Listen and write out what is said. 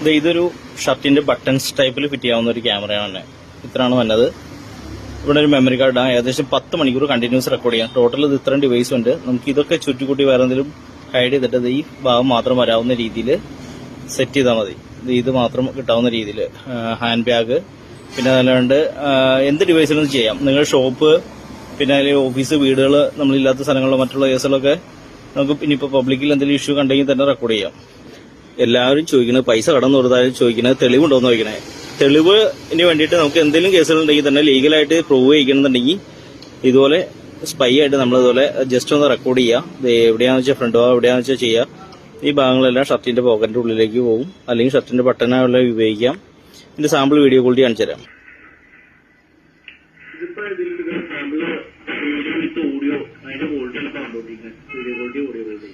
ഇത് ഇതൊരു ഷർട്ടിന്റെ ബട്ടൺസ് ടൈപ്പിൽ ഫിറ്റ് ചെയ്യാവുന്ന ഒരു ക്യാമറയാണ് ഇത്രയാണ് വന്നത് ഇവിടെ ഒരു മെമ്മറി കാർഡ് ഏകദേശം പത്ത് മണിക്കൂർ കണ്ടിന്യൂസ് റെക്കോർഡ് ചെയ്യാം. ടോട്ടൽ ഇത് ഇത്രയും ഡിവൈസ് ഉണ്ട്. നമുക്ക് ഇതൊക്കെ ചുറ്റിക്കൂട്ടി വേറെ എന്തെങ്കിലും ഹൈഡ് ചെയ്തിട്ട് ഈ ഭാഗം മാത്രം വരാവുന്ന രീതിയിൽ സെറ്റ് ചെയ്താൽ മതി. ഇത് മാത്രം കിട്ടാവുന്ന രീതിയിൽ ഹാൻഡ് ബാഗ് പിന്നെ അതല്ലാണ്ട് എന്ത് ഡിവൈസിലും ചെയ്യാം. നിങ്ങൾ ഷോപ്പ് പിന്നെ അല്ലെങ്കിൽ ഓഫീസ് വീടുകൾ നമ്മളില്ലാത്ത സ്ഥലങ്ങളിലോ മറ്റുള്ള കേസുകളൊക്കെ നമുക്ക് ഇനിയിപ്പോൾ പബ്ലിക്കിൽ എന്തെങ്കിലും ഇഷ്യൂ കണ്ടെങ്കിൽ തന്നെ റെക്കോർഡ് ചെയ്യാം. എല്ലാവരും ചോദിക്കുന്നത് പൈസ കടന്നു കൊടുത്താലും ചോദിക്കുന്നത് തെളിവുണ്ടോന്ന് ചോദിക്കണേ. തെളിവിന് വേണ്ടിയിട്ട് നമുക്ക് എന്തെങ്കിലും കേസുകളുണ്ടെങ്കിൽ തന്നെ ലീഗലായിട്ട് പ്രൂവ് ചെയ്യണമെന്നുണ്ടെങ്കിൽ ഇതുപോലെ സ്പൈ ആയിട്ട് നമ്മൾ ഇതുപോലെ ജസ്റ്റ് ഒന്ന് റെക്കോർഡ് ചെയ്യുക എവിടെയാണെന്ന് വെച്ചാൽ ഫ്രണ്ട് എവിടെയാണെന്ന് വെച്ചാൽ ചെയ്യുക ഈ ഭാഗങ്ങളെല്ലാം ഷർട്ടിന്റെ പോക്കറ്റിന്റെ ഉള്ളിലേക്ക് പോകും. അല്ലെങ്കിൽ ഷർട്ടിന്റെ ബട്ടനുള്ള ഉപയോഗിക്കാം. ഇതിന്റെ സാമ്പിൾ വീഡിയോ ക്വാളിറ്റി കാണിച്ചു തരാം. ഓഡിയോ അതിന്റെ quality video quality audio quality